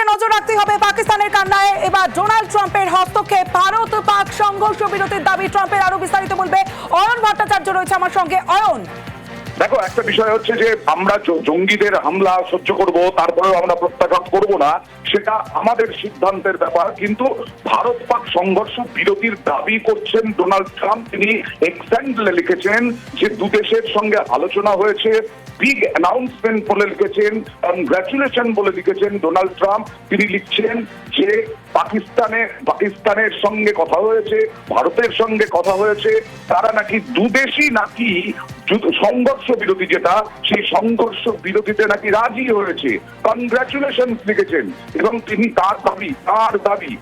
দিকে নজর রাখতে হবে পাকিস্তানের কান্নায়। এবার ডোনাল্ড ট্রাম্পের হস্তক্ষেপ। ভারত পাক সংঘর্ষ বিরতির দাবি ট্রাম্পের, আরও বিস্তারিত বলবে অয়ন ভট্টাচার্য রয়েছে আমার সঙ্গে। অয়ন দেখো, একটা বিষয় হচ্ছে যে আমরা জঙ্গিদের হামলা সহ্য করব, তারপরেও আমরা প্রত্যাঘাত করব না, সেটা আমাদের সিদ্ধান্তের ব্যাপার। কিন্তু ভারত পাক সংঘর্ষ বিরতির দাবি করছেন ডোনাল্ড ট্রাম্প। তিনি এক্সান্ডলে লিখেছেন যে দু দেশের সঙ্গে আলোচনা হয়েছে, বিগ অ্যানাউন্সমেন্ট বলে লিখেছেন কনগ্রাচুলেশন বলে লিখেছেন ডোনাল্ড ট্রাম্প। তিনি লিখছেন যে পাকিস্তানে, পাকিস্তানের সঙ্গে কথা হয়েছে, ভারতের সঙ্গে কথা হয়েছে, তারা নাকি দুদেশই নাকি সংঘর্ষ বিরতি যেটা সেই সংঘর্ষ বিরোধীতে নাকি রাজি হয়েছে। কনগ্রাচুলেশন লিখেছেন। এবং তিনি তার দাবি তার দাবি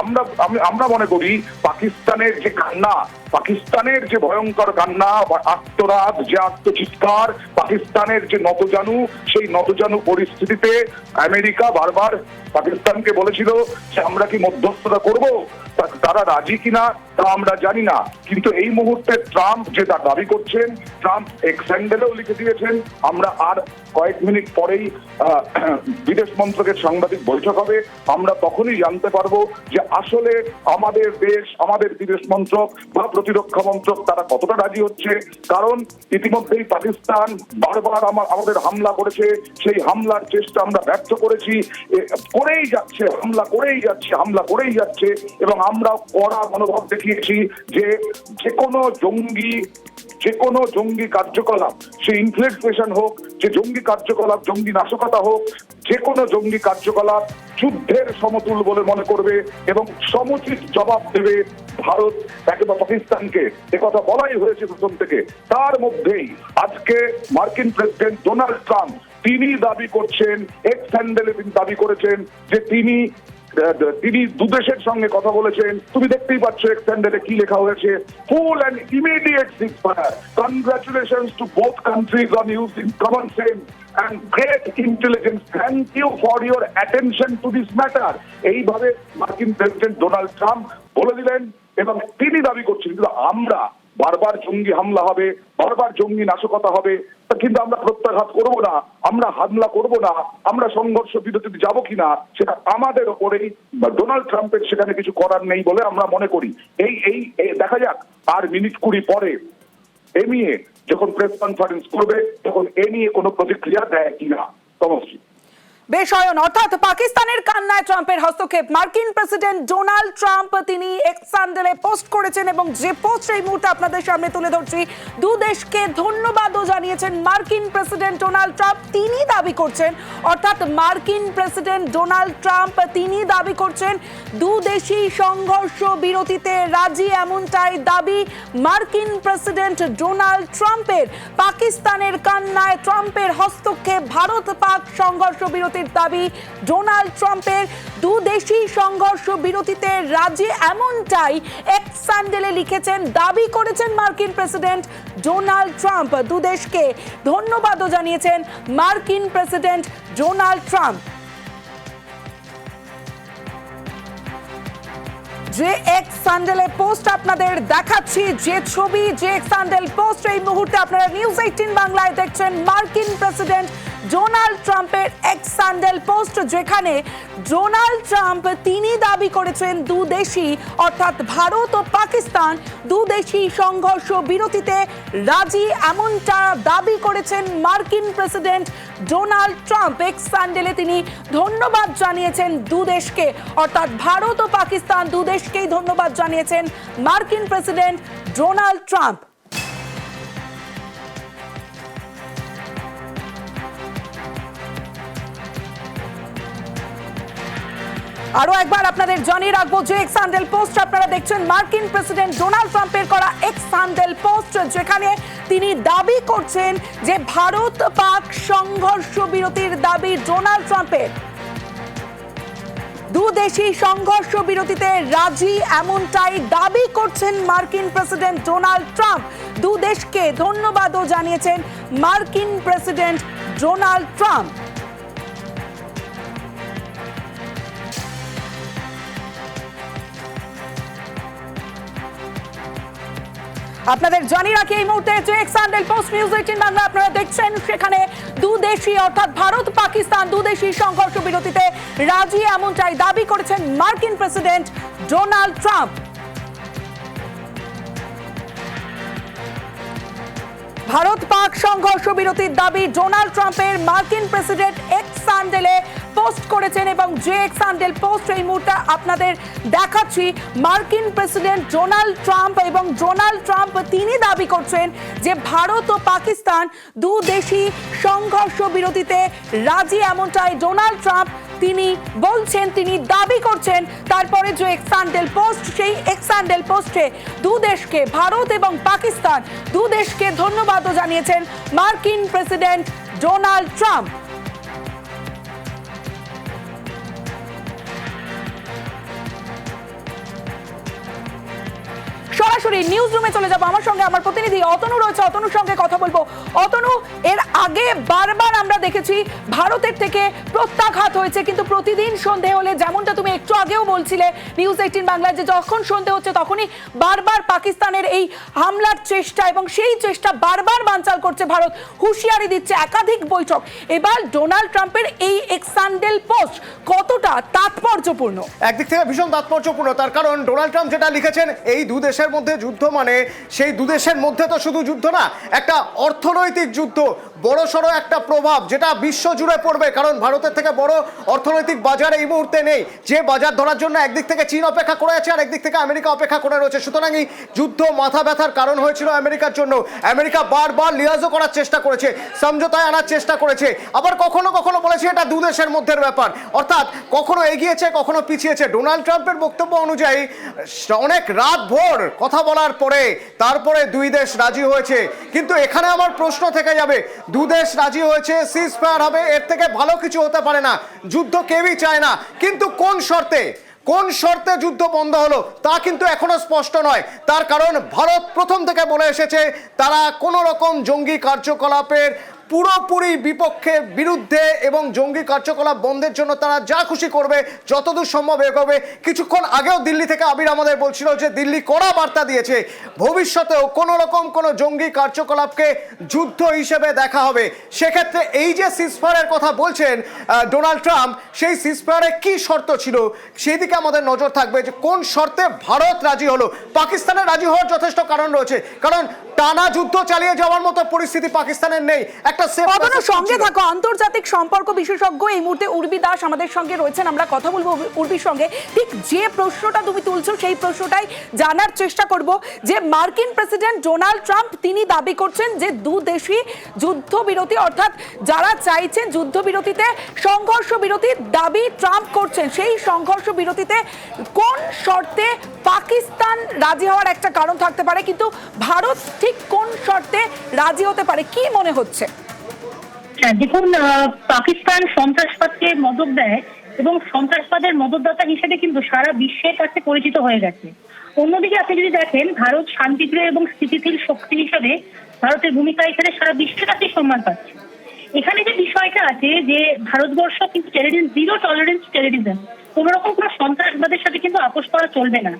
আমরা আমরা মনে করি পাকিস্তানের যে কান্না, পাকিস্তানের যে ভয়ঙ্কর কান্না আত্মরাত যে আত্মচিৎকার, পাকিস্তানের যে নতজানু, সেই নতজানু পরিস্থিতিতে আমেরিকা বারবার পাকিস্তানকে বলেছিল যে আমরা কি মধ্যস্থতা করব তারা রাজি কিনা, তা আমরা জানি না। কিন্তু এই মুহূর্তে ট্রাম্প যেটা দাবি করছেন, ট্রাম্প এক্সেন্ডেলেও লিখে দিয়েছেন, আমরা আর কয়েক মিনিট পরেই বিদেশ মন্ত্রকের সাংবাদিক বৈঠক হবে, আমরা তখনই জানতে পারব যে আসলে আমাদের দেশ, আমাদের বিদেশ মন্ত্রক বা প্রতিরক্ষা মন্ত্রক তারা কতটা রাজি হচ্ছে? কারণ ইতিমধ্যেই পাকিস্তান বারবার আমার আমাদের হামলা করেছে। সেই হামলার চেষ্টা আমরা ব্যর্থ করেছি। করেই যাচ্ছে, হামলা করেই যাচ্ছে, হামলা করেই যাচ্ছে। এবং আমরা কড়া মনোভাব দেখিয়েছি যে যে কোনো জঙ্গি যে কোনো জঙ্গি কার্যকলাপ, সে ইনফ্লেশন হোক, যে জঙ্গি কার্যকলাপ, জঙ্গি নাশকতা হোক, যে কোনো জঙ্গি কার্যকলাপ যুদ্ধের সমতুল বলে মনে করবে এবং সমুচিত জবাব দেবে ভারত একেবারে পাকিস্তানকে। একথা বলাই হয়েছে প্রথম থেকে। তার মধ্যেই আজকে মার্কিন প্রেসিডেন্ট ডোনাল্ড ট্রাম্প, তিনি দাবি করছেন এক্স হ্যান্ডেলে তিনি দাবি করেছেন যে তিনি তিনি দুদেশের সঙ্গে কথা বলেছেন। তুমি দেখতেই পাচ্ছ এক্সটেন্ডারে কি লেখা হয়েছে। Full and immediate ceasefire congratulation to both countries on using common sense and great intelligence thank you for your attention to this matter এইভাবে মার্কিন প্রেসিডেন্ট ডোনাল্ড ট্রাম্প বলে দিলেন এবং তিনি দাবি করছেন, কিন্তু আমরা বারবার জঙ্গি হামলা হবে, বারবার জঙ্গি নাশকতা হবে কিন্তু আমরা প্রত্যাঘাত করব না, আমরা হামলা করব না, আমরা সংঘর্ষ বিরতিতে যাব কিনা, সেটা আমাদের ওপরেই ডোনাল্ড ট্রাম্পের সেখানে কিছু করার নেই বলে আমরা মনে করি। এই এই এই দেখা যাক, আর মিনিট কুড়ি পরে এ নিয়ে যখন প্রেস কনফারেন্স করবে, তখন এ নিয়ে কোনো প্রতিক্রিয়া দেয় কিনা, তমশ্রী। বেশ অয়ন অর্থাৎ পাকিস্তানের কান্নায় ট্রাম্পের হস্তক্ষেপ। মার্কিন প্রেসিডেন্ট ডোনাল্ড ট্রাম্প তিনি এক্স স্যান্ডেলে পোস্ট করেছেন এবং যে পোস্ট এই মুহূর্তে আপনাদের সামনে তুলে ধরছি। দু দেশকে ধন্যবাদও জানিয়েছেন মার্কিন প্রেসিডেন্ট ডোনাল্ড ট্রাম্প, তিনি দাবি করছেন। অর্থাৎ মার্কিন প্রেসিডেন্ট ডোনাল্ড ট্রাম্প তিনি দাবি করছেন, দু দেশই সংঘর্ষ বিরতিতে রাজি এমনটাই দাবি মার্কিন প্রেসিডেন্ট ডোনাল্ড ট্রাম্পের। পাকিস্তানের কান্নায় ট্রাম্পের হস্তক্ষেপ, ভারত পাক সংঘর্ষ বিরতির দাবি, ডোনাল্ড ট্রাম্পের দু দেশই সংঘর্ষ বিরতিতে রাজি এমনটাই এক স্যান্ডেলে লিখেছেন, দাবি করেছেন মার্কিন প্রেসিডেন্ট ডোনাল্ড ট্রাম্প। দুদেশকে ধন্যবাদও জানিয়েছেন মার্কিন প্রেসিডেন্ট ডোনাল্ড ট্রাম্প। যে এক্স স্যান্ডেলে পোস্ট আপনাদের দেখাচ্ছি, যে ছবি, যে এক্স স্যান্ডেল পোস্ট, এই মুহূর্তে আপনারা নিউজ এইটিন বাংলায় দেখছেন মার্কিন প্রেসিডেন্ট ডোনাল্ড ট্রাম্পের এক্স স্যান্ডেল পোস্ট, যেখানে ডোনাল্ড ট্রাম্প তিনি দাবি করেছেন দু দেশই, অর্থাৎ ভারত ও পাকিস্তান দু দেশই সংঘর্ষ বিরতিতে রাজি, এমনটা দাবি করেছেন মার্কিন প্রেসিডেন্ট ডোনাল্ড ট্রাম্প এক্স স্যান্ডেলে তিনি ধন্যবাদ জানিয়েছেন দু দেশকে অর্থাৎ ভারত ও পাকিস্তান দু দেশকেই ধন্যবাদ জানিয়েছেন মার্কিন প্রেসিডেন্ট ডোনাল্ড ট্রাম্প। আরও একবার আপনাদের জানিয়ে রাখব যে এক্স হ্যান্ডেল পোস্ট আপনারা দেখছেন মার্কিন প্রেসিডেন্ট ডোনাল্ড ট্রাম্পের করা এক্স হ্যান্ডেল পোস্ট যেখানে তিনি দাবি করছেন যে ভারত পাক সংঘর্ষ বিরতির দাবি ডোনাল্ড ট্রাম্পের। দু দেশি সংঘর্ষ বিরতিতে রাজি এমনটাই দাবি করছেন মার্কিন প্রেসিডেন্ট ডোনাল্ড ট্রাম্প। দু দেশকে ধন্যবাদও জানিয়েছেন মার্কিন প্রেসিডেন্ট ডোনাল্ড ট্রাম্প। আপনাদের জানিয়ে রাখি এই মুহূর্তে যে X handle post news eighteen Bangla আপনারা দেখছেন, সেখানে দুদেশি অর্থাৎ ভারত, পাকিস্তান দুদেশি সংঘর্ষ বিরতিতে রাজি এমনটাই দাবি করেছেন মার্কিন president Donald Trump. Bharat Pak সংঘর্ষ বিরতির দাবি ডোনাল্ড ট্রাম্পের মার্কিন প্রেসিডেন্ট এক্স স্যান্ডেলে পোস্ট করেছেন এবং যে এক্স স্যান্ডেল পোস্ট এই মুহূর্তে আপনাদের দেখাচ্ছি। মার্কিন প্রেসিডেন্ট ডোনাল্ড ট্রাম্প এবং ডোনাল্ড ট্রাম্প তিনি দাবি করছেন যে ভারত ও পাকিস্তান দু দেশি সংঘর্ষ বিরতিতে রাজি এমনটাই ডোনাল্ড ট্রাম্প তিনি বলছেন, তিনি দাবি করছেন। তারপরে যে এক্সান্ডেল পোস্ট, সেই এক্সান্ডেল পোস্টে দু দেশকে, ভারত এবং পাকিস্তান দু দেশকে ধন্যবাদও জানিয়েছেন মার্কিন প্রেসিডেন্ট ডোনাল্ড ট্রাম্প। সরাসরি নিউজ রুমে চলে যাব। আমার সঙ্গে আমার প্রতিনিধি অতনু রয়েছে। অতনুর সঙ্গে কথা বলব। অতনু, এর আগে বারবার আমরা দেখেছি ভারতের থেকে প্রত্যাঘাত হয়েছে, কিন্তু প্রতিদিন সন্ধে হলে যেমনটা তুমি একটু আগেও বলছিলে নিউজ এইটিন বাংলায় যে যখন সন্ধে হচ্ছে তখনই বারবার পাকিস্তানের এই হামলার চেষ্টা এবং সেই চেষ্টা বারবার বানচাল করছে ভারত। হুঁশিয়ারি দিচ্ছে একাধিক বৈঠক। এবার ডোনাল্ড ট্রাম্পের এই এক্সান্ডেল পোস্ট কতটা তাৎপর্যপূর্ণ? একদিক থেকে ভীষণ তাৎপর্যপূর্ণ, তার কারণ ডোনাল্ড ট্রাম্প যেটা লিখেছেন, এই দু দেশের মধ্যে যুদ্ধ মানে সেই দু দেশের মধ্যে তো শুধু যুদ্ধ না, একটা অর্থনৈতিক যুদ্ধ বড় সড়ো একটা প্রভাব যেটা বিশ্ব জুড়ে পড়বে, কারণ ভারতের থেকে বড় অর্থনৈতিক বাজার এই মুহূর্তে নেই। যে বাজার ধরার জন্য একদিক থেকে চীন অপেক্ষা করে আছে, আর একদিক থেকে আমেরিকা অপেক্ষা করে রয়েছে। সুতরাং এই যুদ্ধ মাথা ব্যথার কারণ হয়েছিল আমেরিকার জন্য। আমেরিকা বারবার লিয়াজও করার চেষ্টা করেছে, সমঝোতায় আনার চেষ্টা করেছে। আবার কখনো কখনো বলেছে এটা দু দেশের মধ্যের ব্যাপার। অর্থাৎ কখনো এগিয়েছে, কখনো পিছিয়েছে। ডোনাল্ড ট্রাম্পের বক্তব্য অনুযায়ী, অনেক রাত ভোর কথা বলার পরে তারপরে দুই দেশ রাজি হয়েছে। কিন্তু এখানে আমার প্রশ্ন থেকে যাবে, দু দেশ রাজি হয়েছে সিজ ফায়ার হবে, এর থেকে ভালো কিছু হতে পারে না, যুদ্ধ কেউই চায় না। কিন্তু কোন শর্তে কোন শর্তে যুদ্ধ বন্ধ হলো, তা কিন্তু এখনও স্পষ্ট নয়। তার কারণ ভারত প্রথম থেকে বলে এসেছে, তারা কোনো রকম জঙ্গি কার্যকলাপের পুরোপুরি বিপক্ষে বিরুদ্ধে এবং জঙ্গি কার্যকলাপ বন্ধের জন্য তারা যা খুশি করবে, যতদূর সম্ভব এগোবে। কিছুক্ষণ আগেও দিল্লি থেকে আবির আমাদের বলছিল যে দিল্লি কড়া বার্তা দিয়েছে, ভবিষ্যতেও কোনো রকম কোনো জঙ্গি কার্যকলাপকে যুদ্ধ হিসেবে দেখা হবে। সেক্ষেত্রে এই যে সিসফায়ারের কথা বলছেন ডোনাল্ড ট্রাম্প, সেই সিসফায়ারে কি শর্ত ছিল? সেই দিকে আমাদের নজর থাকবে যে কোন শর্তে ভারত রাজি হলো। পাকিস্তানের রাজি হওয়ার যথেষ্ট কারণ রয়েছে, কারণ টানা যুদ্ধ চালিয়ে যাওয়ার মতো পরিস্থিতি পাকিস্তানের নেই। একটা সঙ্গে। থাকো। আন্তর্জাতিক সম্পর্ক বিশেষজ্ঞ এই মুহূর্তে উর্বি দাস আমাদের সঙ্গে রয়েছেন। আমরা কথা বলব উর্বির সঙ্গে। ঠিক যে প্রশ্নটা তুমি তুলছো সেই প্রশ্নটাই জানার চেষ্টা করব যে মার্কিন প্রেসিডেন্ট ডোনাল্ড ট্রাম্প তিনি দাবি করছেন যে দু দেশই যুদ্ধবিরতি অর্থাৎ যারা চাইছেন যুদ্ধবিরতিতে সংঘর্ষ বিরতির দাবি ট্রাম্প করছেন। সেই সংঘর্ষ বিরতিতে কোন শর্তে পাকিস্তান রাজি হওয়ার একটা কারণ থাকতে পারে কিন্তু ভারত ঠিক কোন শর্তে রাজি হতে পারে কি মনে হচ্ছে? হ্যাঁ দেখুন পাকিস্তান সন্ত্রাসবাদকে মদত দেয় এবং সন্ত্রাসবাদের মদতদাতা হিসেবে কিন্তু সারা বিশ্বের কাছে পরিচিত হয়ে গেছে। অন্যদিকে আপনি যদি দেখেন, ভারত শান্তিপ্রিয় এবং স্থিতিশীল শক্তি হিসেবে ভারতের ভূমিকা এখানে সারা বিশ্বের কাছে সম্মান পাচ্ছে। এখানে যে বিষয়টা আছে যে ভারতবর্ষ কিন্তু টেরোরিজম জিরো টলারেন্স টেরোরিজম কোন রকম কোনো সন্ত্রাসবাদের সাথে কিন্তু আপোষ করা চলবে না।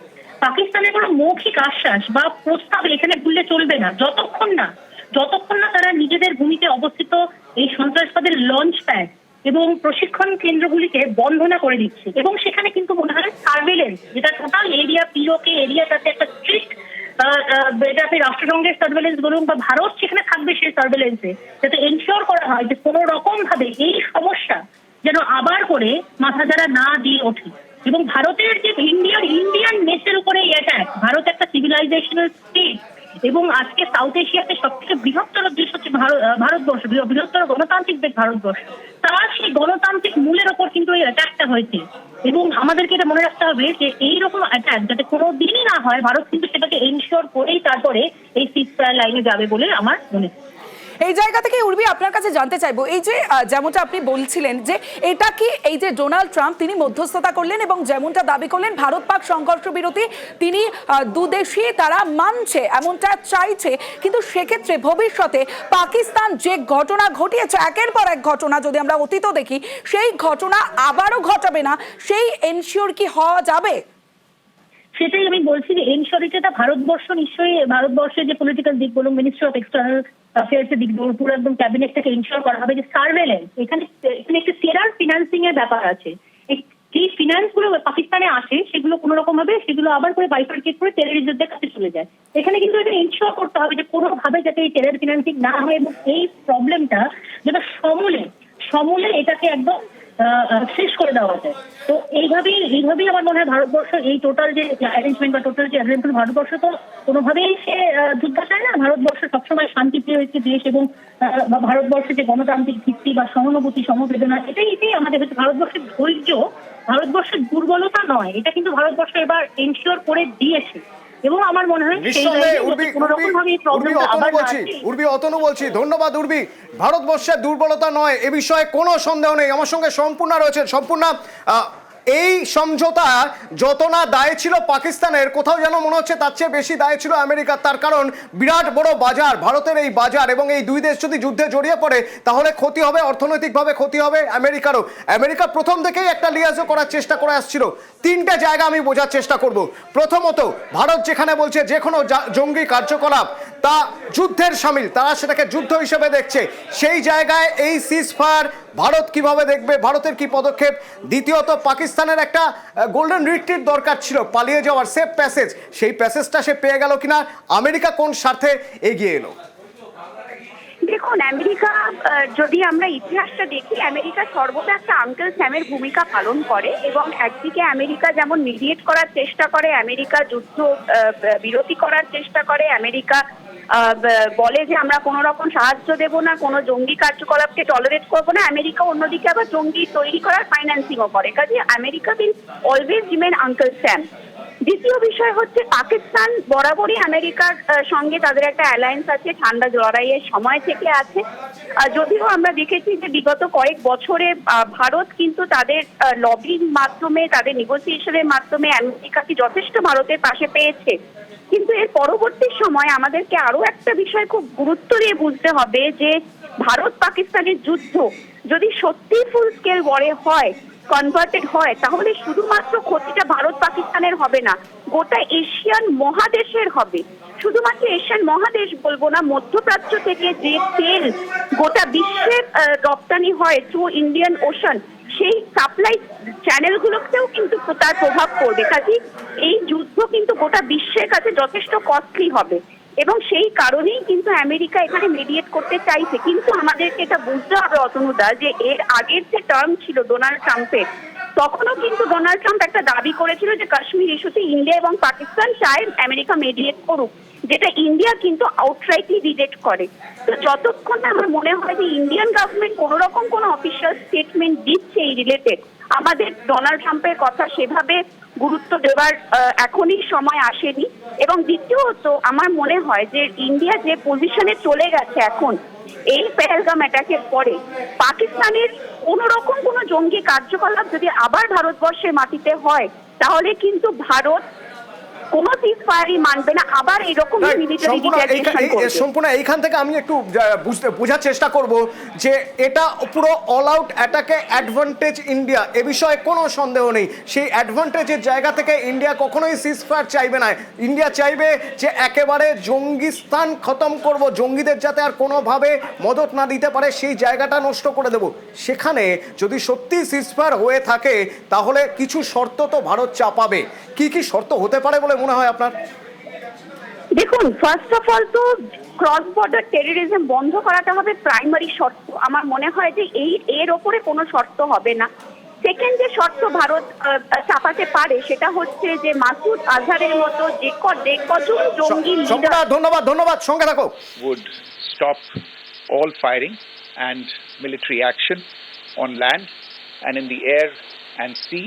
পাকিস্তানের কোনো মৌখিক আশ্বাস বা প্রস্তাব এখানে ভুললে চলবে না, যতক্ষণ না যতক্ষণ না তারা নিজেদের ভূমিতে অবস্থিত এই সন্ত্রাসবাদের লঞ্চ প্যাড এবং প্রশিক্ষণ কেন্দ্রগুলিকে বন্ধ না করে দিচ্ছে, এবং সেখানে কিন্তু মনে হয় সার্ভেলেন্স যেটা টোটাল এরিয়া পিওকে এরিয়াটাতে একটা স্ট্রিক্ট আপনি রাষ্ট্রসংঘের সার্ভেলেন্স বলুন বা ভারত, সেখানে থাকবে সেই সার্ভেলেন্সে যাতে এনশিওর করা হয় যে কোনো রকম ভাবে এই সমস্যা যেন আবার করে মাথা যারা না দিয়ে ওঠে। এবং ভারতের যে ইন্ডিয়ার ইন্ডিয়ান নেসের উপরে এই অ্যাটাক ভারত একটা সিভিলাইজেশনাল স্টেট এবং আজকে সাউথ এশিয়াতে সবথেকে বৃহত্তর দেশ হচ্ছে ভারত- ভারতবর্ষ বৃহত্তর গণতান্ত্রিক দেশ ভারতবর্ষ। তার সেই গণতান্ত্রিক মূলের ওপর কিন্তু এই অ্যাটাকটা হয়েছে। এবং আমাদেরকে এটা মনে রাখতে হবে যে এইরকম অ্যাটাক যাতে কোনো দিনই না হয়, ভারত কিন্তু সেটাকে এনশিওর করেই তারপরে এই সিজ লাইনে যাবে বলে আমার মনে হয়। এই জায়গা থেকে উর্বি আপনার কাছে জানতে চাইব এই যে যেমনটা আপনি বলছিলেন যে এটা কি এই যে ডোনাল্ড ট্রাম্প তিনি মধ্যস্থতা করলেন এবং যেমনটা দাবি করলেন ভারত পাক সংঘর্ষ বিরতি তিনি আহ, দুদেশই তারা মানছে এমনটা চাইছে। কিন্তু সেক্ষেত্রে ভবিষ্যতে পাকিস্তান যে ঘটনা ঘটিয়েছে একের পর এক ঘটনা যদি আমরা অতীত দেখি সেই ঘটনা আবারও ঘটাবে না সেই এনশিওর কি হওয়া যাবে? সেটাই আমি বলছি যে এনশরিটিটা ভারতবর্ষ নিশ্চয়ই, ভারতবর্ষের যে পলিটিক্যাল দিক বলুন মিনিস্ট্রি অফ এক্সটার্নাল অ্যাফেয়ার্স দিক বলুন পুরো একদম ক্যাবিনেট থেকে করা হবে যে সার্ভেলেন্স এখানে এখানে একটি টেরার ফিনান্সিং এর ব্যাপার আছে। যে ফিনান্সগুলো পাকিস্তানে আসে, সেগুলো কোনো রকম ভাবে, সেগুলো আবার করে বাইফার্কেট করে টেররিস্টদের কাছে চলে যায়। এখানে কিন্তু এটা ইনশোর করতে হবে যে কোনোভাবে যাতে এই টেরার ফিনান্সিং না হয় এবং এই প্রবলেমটা যেটা সমূলে সমূলে এটাকে একদম শেষ করে দেওয়া যায় তো এইভাবেই এইভাবেই আমার মনে হয় ভারতবর্ষ, এই টোটাল যে অ্যারেঞ্জমেন্ট বা টোটাল যে অ্যারেঞ্জমেন্ট ভারতবর্ষ তো কোনোভাবেই সে যুদ্ধ চায় না। ভারতবর্ষ সবসময় শান্তিপ্রিয় একটি দেশ এবং ভারতবর্ষের যে গণতান্ত্রিক ভিত্তি বা সহানুভূতি, সমবেদনা, এটাই এটাই আমাদের হচ্ছে ভারতবর্ষের ধৈর্য। ভারতবর্ষের দুর্বলতা নয়। এটা কিন্তু ভারতবর্ষ এবার এনশিওর করে দিয়েছে। এবং আমার মনে হয় উর্বি অতনু বলছি ধন্যবাদ উর্বি। ভারতবর্ষের দুর্বলতা নয় এ বিষয়ে কোনো সন্দেহ নেই। আমার সঙ্গে সম্পূর্ণ রয়েছে সম্পূর্ণ আহ, এই সমঝোতা যত না দায় ছিল পাকিস্তানের, কোথাও যেন মনে হচ্ছে তার চেয়ে বেশি দায় ছিল আমেরিকার তার কারণ বিরাট বড় বাজার, ভারতের এই বাজার এবং এই দুই দেশ যদি যুদ্ধে জড়িয়ে পড়ে, তাহলে ক্ষতি হবে, অর্থনৈতিকভাবে ক্ষতি হবে আমেরিকারও। আমেরিকা প্রথম থেকেই একটা লিয়াজও করার চেষ্টা করে আসছিল। তিনটে জায়গা আমি বোঝার চেষ্টা করব। প্রথমত, ভারত যেখানে বলছে যে কোনো জঙ্গি কার্যকলাপ, তা যুদ্ধের সামিল, তারা সেটাকে যুদ্ধ হিসেবে দেখছে। সেই জায়গায় এই সিজ সিজফায়ার ভারত কীভাবে দেখবে? ভারতের কি পদক্ষেপ? দ্বিতীয়ত, পাকিস্তানের একটা গোল্ডেন রিট্রিট দরকার ছিল, পালিয়ে যাওয়ার সেফ প্যাসেজ সেই প্যাসেজটা সে পেয়ে গেল কিনা? আমেরিকা কোন স্বার্থে এগিয়ে এলো? দেখুন, আমেরিকা যদি আমরা ইতিহাসটা দেখি, আমেরিকা সর্বদা একটা আঙ্কেল স্যামের ভূমিকা পালন করে এবং একদিকে আমেরিকা যেমন মিডিয়েট করার চেষ্টা করে, আমেরিকা যুদ্ধ বিরতি করার চেষ্টা করে, আমেরিকা বলে যে আমরা কোনো রকম সাহায্য দেব না, কোনো জঙ্গি কার্যকলাপকে টলারেট করব না, আমেরিকা অন্যদিকে আবার জঙ্গি তৈরি করার ফাইন্যান্সিংও করে। কাজে America will always remain uncle Sam দ্বিতীয় বিষয় হচ্ছে পাকিস্তান বরাবরই আমেরিকার সঙ্গে তাদের একটা অ্যালায়েন্স আছে, ঠান্ডা লড়াইয়ের সময় থেকে আছে। যদিও আমরা দেখেছি যে বিগত কয়েক বছরে ভারত কিন্তু তাদের লবির মাধ্যমে, তাদের নেগোসিয়েশনের মাধ্যমে আমেরিকাকে যথেষ্ট ভারতের পাশে পেয়েছে। কিন্তু এর পরবর্তী সময় আমাদেরকে আরও একটা বিষয় খুব গুরুত্ব দিয়ে বুঝতে হবে যে ভারত পাকিস্তানের যুদ্ধ যদি সত্যি ফুল স্কেল ওয়ারে হয় কনভার্টেড হয়, তাহলে শুধুমাত্র ক্ষতিটা ভারত পাকিস্তানের হবে না, গোটা এশিয়ান মহাদেশের হবে। শুধুমাত্র এশিয়ান মহাদেশ বলব না, মধ্যপ্রাচ্য থেকে যে তেল গোটা বিশ্বের রপ্তানি হয় থ্রু ইন্ডিয়ান ওশান সেই সাপ্লাই চ্যানেলগুলোতেও কিন্তু তার প্রভাব পড়বে। কাজে এই যুদ্ধ কিন্তু গোটা বিশ্বের কাছে যথেষ্ট কস্টলি হবে। এবং সেই কারণেই কিন্তু আমেরিকা এখানে মিডিয়েট করতে চাইছে। কিন্তু আমাদেরকে এটা বুঝতে হবে, অতনুদা, যে এর আগের যে টার্ম ছিল ডোনাল্ড ট্রাম্পের তখনও কিন্তু ডোনাল্ড ট্রাম্প একটা দাবি করেছিল যে কাশ্মীর ইস্যুতে ইন্ডিয়া এবং পাকিস্তান চায় আমেরিকা মিডিয়েট করুক। যেটা ইন্ডিয়া কিন্তু আউটরাইটলি রিজেক্ট করে। তো যতক্ষণ না আমার মনে হয় যে ইন্ডিয়ান গভর্নমেন্ট কোনো রকম কোনো অফিসিয়াল স্টেটমেন্ট দিচ্ছে এই রিলেটেড আমাদের ডোনাল্ড ট্রাম্পের কথা সেভাবে গুরুত্ব দেওয়ার এখনই সময় আসেনি। এবং দ্বিতীয়ত, আমার মনে হয় যে ইন্ডিয়া যে পজিশনে চলে গেছে এখন, এই পেহেলগাম অ্যাটাকের পরে, পাকিস্তানের কোন রকম কোনো জঙ্গি কার্যকলাপ যদি আবার ভারতবর্ষের মাটিতে হয়, তাহলে কিন্তু ভারত কোনো সিজ ফায়ারই মানবে না আবার এরকম মিলিটারি সম্পূর্ণ এইখান থেকে আমি একটু বোঝার চেষ্টা করব যে এটা পুরো অল আউট অ্যাটাকে অ্যাডভান্টেজ ইন্ডিয়া এ বিষয়ে কোনো সন্দেহ নেই। সেই অ্যাডভান্টেজের জায়গা থেকে ইন্ডিয়া কখনোই সিজফায়ার চাইবে না। ইন্ডিয়া চাইবে যে একেবারে জঙ্গিস্তান খতম করব জঙ্গিদের যাতে আর কোনোভাবে মদত না দিতে পারে সেই জায়গাটা নষ্ট করে দেব। সেখানে যদি সত্যি সিজফায়ার হয়ে থাকে তাহলে কিছু শর্ত তো ভারত চাপাবে। কি কি শর্ত হতে পারে বলে মনে হয় আপনার? দেখুন ফার্স্ট অফ অল তো ক্রস বর্ডার টেরোরিজম বন্ধ করাটা হবে প্রাইমারি শর্ত। আমার মনে হয় যে এই এর ওপরে কোনো শর্ত হবে না। সেকেন্ড যে শর্ত ভারত চাপাতে পারে সেটা হচ্ছে যে মাসুদ আজহারের মতো যে কজন জঙ্গি ধন্যবাদ ধন্যবাদ সঙ্গে থাকো। would stop all firing and military action on land and in the air and sea.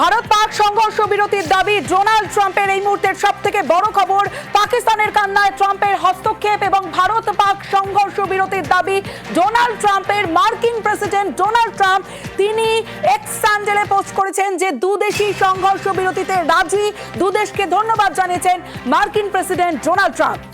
Bharat Pak সংঘর্ষ বিরতির দাবি, ডোনাল্ড ট্রাম্পের এই মুহূর্তের সব থেকে বড় খবর, পাকিস্তানের কান্নায় ট্রাম্পের হস্তক্ষেপ এবং ভারত পাক সংঘর্ষ বিরতির দাবি, ডোনাল্ড ট্রাম্পের মার্কিন প্রেসিডেন্ট ডোনাল্ড ট্রাম্প, তিনি এক্স পোস্ট করেছেন যে দুদেশই সংঘর্ষ বিরতিতে রাজি। দুদেশকে ধন্যবাদ জানিয়েছেন মার্কিন প্রেসিডেন্ট ডোনাল্ড ট্রাম্প।